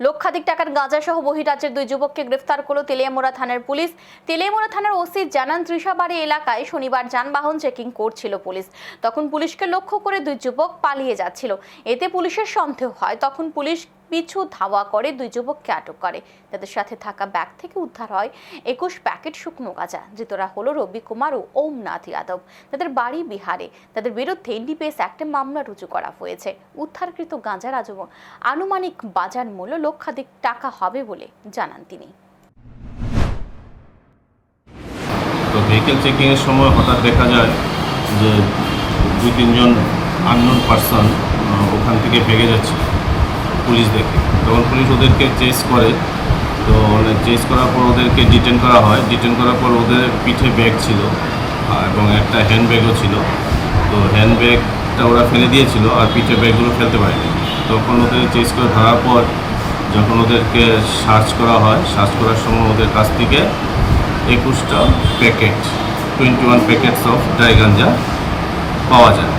লক্ষাধিক টাকার গাঁজা সহ বহিরাজ্যের দুই যুবককে গ্রেফতার করল তেলিয়ামোড়া থানার পুলিশ। তেলিয়ামোড়া থানার ওসি জানান ত্রিশাবাড়ি এলাকায় শনিবার যানবাহন চেকিং করছিল পুলিশ। তখন পুলিশকে লক্ষ্য করে দুই যুবক পালিয়ে যাচ্ছিল। এতে পুলিশের সন্দেহ হয়। তখন পুলিশ পিছু ধাওয়া করে দুই যুবককে আটক করে। তাদের সাথে থাকা ব্যাগ থেকে উদ্ধার হয় একুশ প্যাকেট শুকনো গাঁজা। ধৃতরা হলো রবি কুমার ও ওমনাথ যাদব। তাদের বাড়ি বিহারে। তাদের বিরুদ্ধে এনডিপিএস একটা মামলা রুজু করা হয়েছে। উদ্ধারকৃত গাঁজার আজ আনুমানিক বাজার মূল্য লক্ষাধিক টাকা হবে বলে জানান তিনি। তো ভেহিকেল চেকিংয়ের সময় হঠাৎ দেখা যায় যে দুই তিনজন আননোন পার্সন ওখান থেকে ভেগে যাচ্ছে। পুলিশ দেখে। তখন পুলিশ ওদেরকে চেস করে, তো চেস করার পর ওদেরকে ডিটেন করা হয়। ডিটেন করার পর ওদের পিঠে ব্যাগ ছিল এবং একটা হ্যান্ড ব্যাগও ছিল। তো হ্যান্ড ব্যাগটা ওরা ফেলে দিয়েছিল আর পিঠে ব্যাগগুলো ফেলতে পারেনি। তখন ওদের চেস করে ধরার পর যখন ওদেরকে সার্চ করা হয় সার্চ করার সময় ওদের কাছ থেকে একুশটা packet twenty one packets of dry ganja পাওয়া যায়।